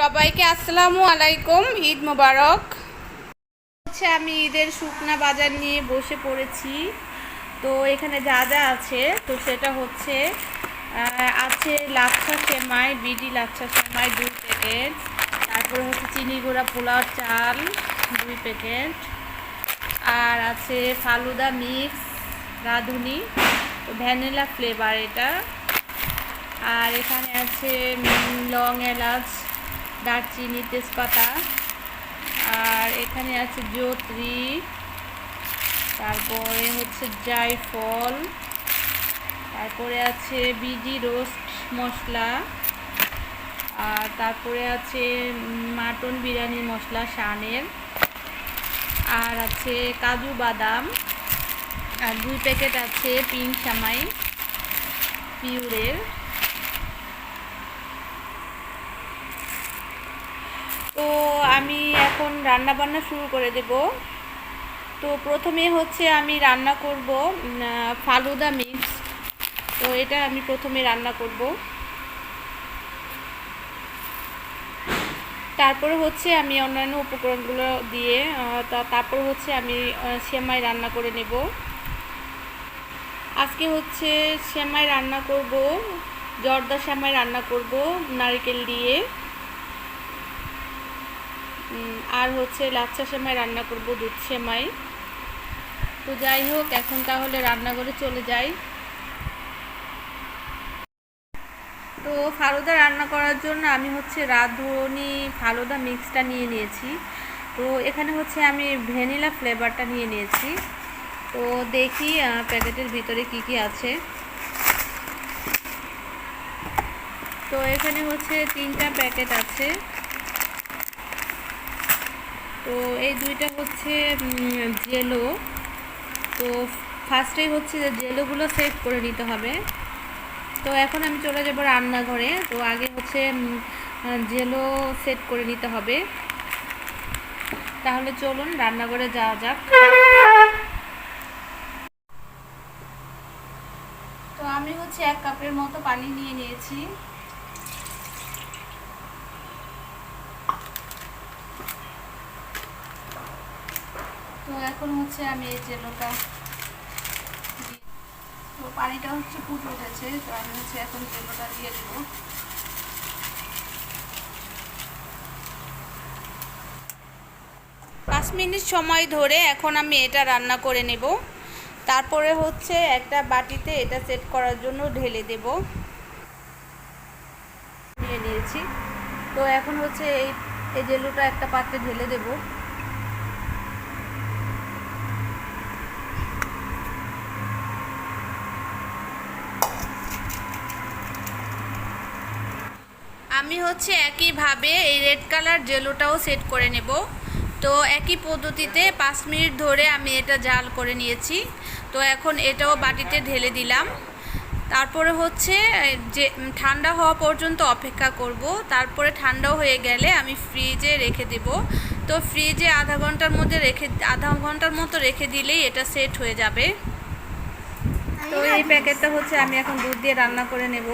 সবাইকে আসসালামু আলাইকুম, ঈদ মোবারক। হচ্ছে আমি ঈদের শুকনা বাজার নিয়ে বসে পড়েছি। তো এখানে যা যা আছে, তো সেটা হচ্ছে আছে লাচ্ছা সেমাই, বিডি লাচ্ছা সেমাই দুই প্যাকেট। তারপরে হচ্ছে চিনি গুঁড়া পোলাও চাল দুই প্যাকেট। আর আছে falooda mix Radhuni vanilla flavour এটা। আর এখানে আছে লং এলাচ দারচিনি তেজপাতা। আর এখানে আছে জোত্রি তারপরে হচ্ছে জায়ফল। তারপরে আছে বিজি রোস্ট মশলা। আর তারপরে আছে মাটন বিরিয়ানি মশলা শানের। আর আছে কাজু বাদাম। আর দুই প্যাকেট আছে পিঙ্ক সামাই, পিউরের। তো আমি এখন রান্না বান্না শুরু করে দেব। তো প্রথমে হচ্ছে আমি রান্না করব ফালুদা মিক্স। তো এটা আমি প্রথমে রান্না করব। তারপরে হচ্ছে আমি অন্যান্য উপকরণগুলো দিয়ে তারপর হচ্ছে আমি সেমাই রান্না করে নেব। আজকে হচ্ছে সেমাই রান্না করব, জর্দা সেমাই রান্না করব, নারকেল দিয়ে। আর হচ্ছে লাচ্ছা সেমাই রান্না করব, দুধ সেমাই। তো যাই হোক, এখন তাহলে রান্নাঘরে চলে যাই। তো ফালুদা রান্না করার জন্য আমি হচ্ছে রাঁধুনি ফালুদা মিক্সটা নিয়ে নিয়েছি। তো এখানে হচ্ছে আমি ভ্যানিলা ফ্লেভারটা নিয়ে নিয়েছি। তো দেখি প্যাকেটের ভিতরে কি কি আছে। তো এখানে হচ্ছে তিনটা প্যাকেট আছে। তো এই দুইটা হচ্ছে জেলো তো ফার্স্টেই হচ্ছে যে জেলোগুলো সেভ করে নিতে হবে। তো এখন আমি চলে যাব রান্নাঘরে। তো আগে হচ্ছে জেলো সেট করে নিতে হবে। তাহলে চলুন রান্নাঘরে যাওয়া যাক। তো আমি হচ্ছে এক কাপের মতো পানি নিয়ে নিয়েছি। তো এখন হচ্ছে আমি এই জেলোটা তো পানিটা হচ্ছে ফুটে উঠেছে, তো আমি হচ্ছে এখন জেলোটা দিয়ে দেবো। পাঁচ মিনিট সময় ধরে এখন আমি এটা রান্না করে নেব। তারপরে হচ্ছে একটা বাটিতে এটা সেট করার জন্য ঢেলে দেব। নিয়ে নিয়েছি। তো এখন হচ্ছে এই জেলুটা একটা পাত্রে ঢেলে দেবো। আমি হচ্ছে একইভাবে এই রেড কালার জেলোটাও সেট করে নেব। তো একই পদ্ধতিতে পাঁচ মিনিট ধরে আমি এটা জাল করে নিয়েছি। তো এখন এটাও বাটিতে ঢেলে দিলাম। তারপরে হচ্ছে যে ঠান্ডা হওয়া পর্যন্ত অপেক্ষা করব। তারপরে ঠান্ডা হয়ে গেলে আমি ফ্রিজে রেখে দেব। তো ফ্রিজে আধা ঘণ্টার মধ্যে রেখে, আধা ঘণ্টার মতো রেখে দিলেই এটা সেট হয়ে যাবে। তো এই প্যাকেটটা হচ্ছে আমি এখন দুধ দিয়ে রান্না করে নেব।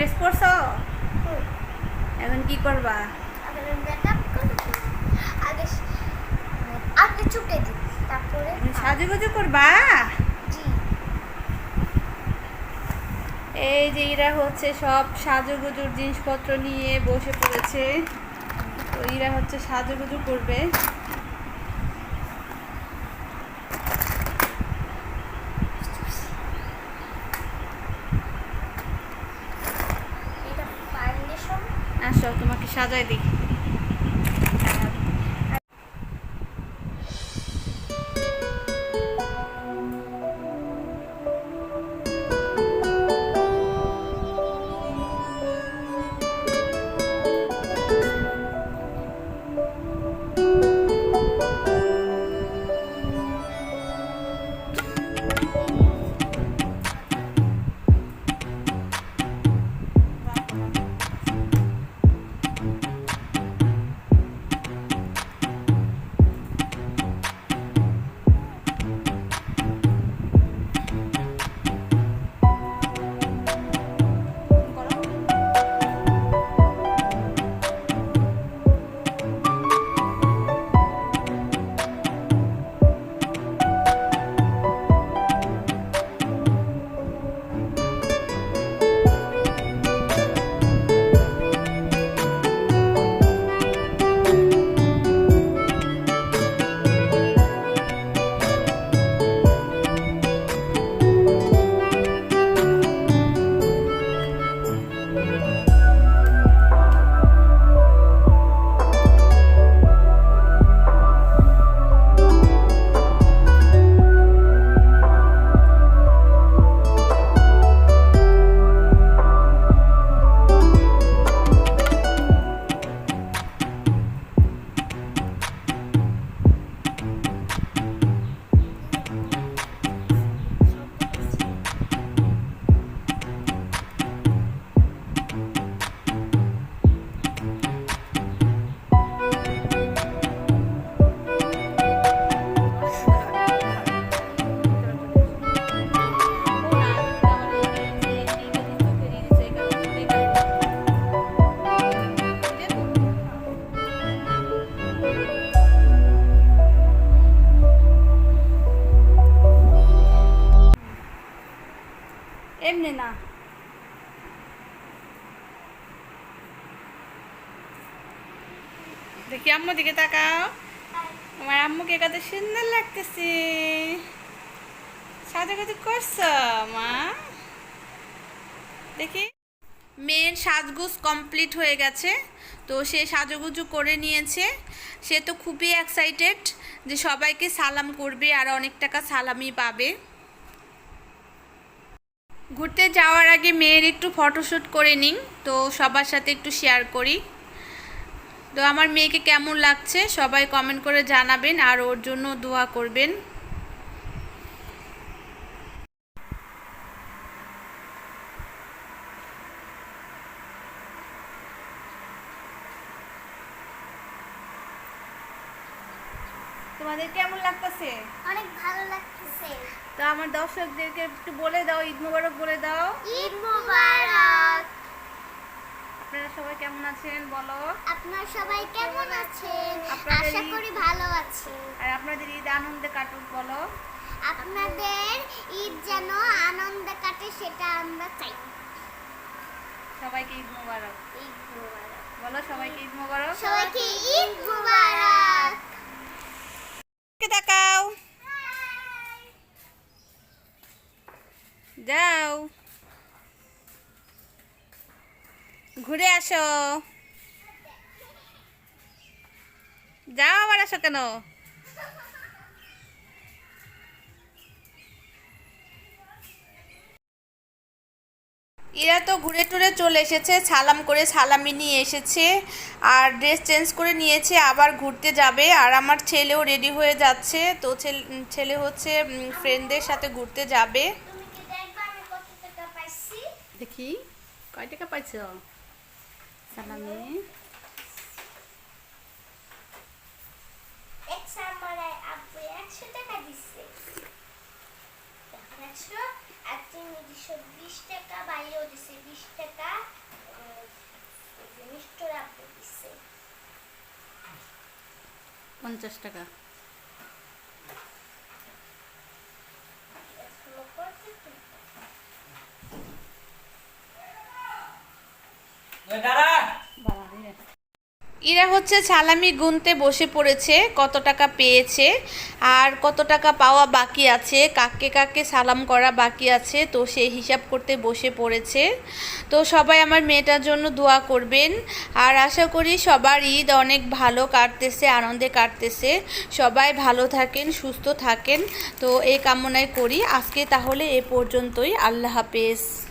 ড্রেস পরছ এখন কি করবা? আগে দিই তারপরে সাজুগুজু করবা? এই যে এরা হচ্ছে সব সাজুগুজুর জিনিসপত্র নিয়ে বসে পড়েছে। তো এরা হচ্ছে সাজুগুজু করবে। 下最低。আম্মু দিকে তাকাও। আমার আম্মুকে কত সুন্দর লাগতেছে। সাজাগুজু করছ, মা? দেখি। মেয়ের সাজগুজ কমপ্লিট হয়ে গেছে, তো সে সাজুগুজু করে নিয়েছে। সে তো খুবই এক্সাইটেড যে সবাইকে সালাম করবে আর অনেক টাকা সালামি পাবে। ঘুরতে যাওয়ার আগে মেয়ের একটু ফটোশ্যুট করে নিই তো সবার সাথে একটু শেয়ার করি। তো আমার মেয়েকে কেমন লাগছে? সবাই কমেন্ট করে জানাবেন আর ওর জন্য দোয়া করবেন। তোমাদের কেমন লাগতেছে? অনেক ভালো লাগতেছে। তো আমার দর্শকদেরকে একটু বলে দাও ঈদ মোবারক বলে দাও। ঈদ মোবারক। আপনারা সবাই কেমন আছেন? বলো। আপনার সবাই কেমন আছেন? আশা করি ভালো আছেন আর আপনাদের ঈদ আনন্দে কাটুক বলো। আপনাদের ঈদ যেন আনন্দে কাটে সেটা আমরা চাই। সবাইকে ঈদ মোবারক। ঈদ মোবারক। বলো সবাইকে ঈদ মোবারক। সবাইকে ঈদ মোবারক। তাকাও যাও। ঘুরে আসো। যাও আবার আসো কেন? এরা তো ঘুরে টুরে চলে এসেছে, সালাম করে সালামি নিয়ে এসেছে, আর ড্রেস চেঞ্জ করে নিয়েছে, আবার ঘুরতে যাবে, আর আমার ছেলেও রেডি হয়ে যাচ্ছে, তো ছেলে হচ্ছে ফ্রেন্ডদের সাথে ঘুরতে যাবে। দেখি, কয় টাকা পাইছ? সালামি পঞ্চাশ টাকা। তো এরা হচ্ছে সালামি গুনতে বসে পড়েছে, কত টাকা পেয়েছে আর কত টাকা পাওয়া বাকি আছে, কাকে কাকে সালাম করা বাকি আছে, তো সেই হিসাব করতে বসে পড়েছে। তো সবাই আমার মেয়েটার জন্য দোয়া করবেন আর আশা করি সবার ঈদ অনেক ভালো কাটতেছে, আনন্দে কাটতেছে। সবাই ভালো থাকেন, সুস্থ থাকেন। তো এই কামনাই করি। আজকে তাহলে এ পর্যন্তই। আল্লাহ হাফেজ।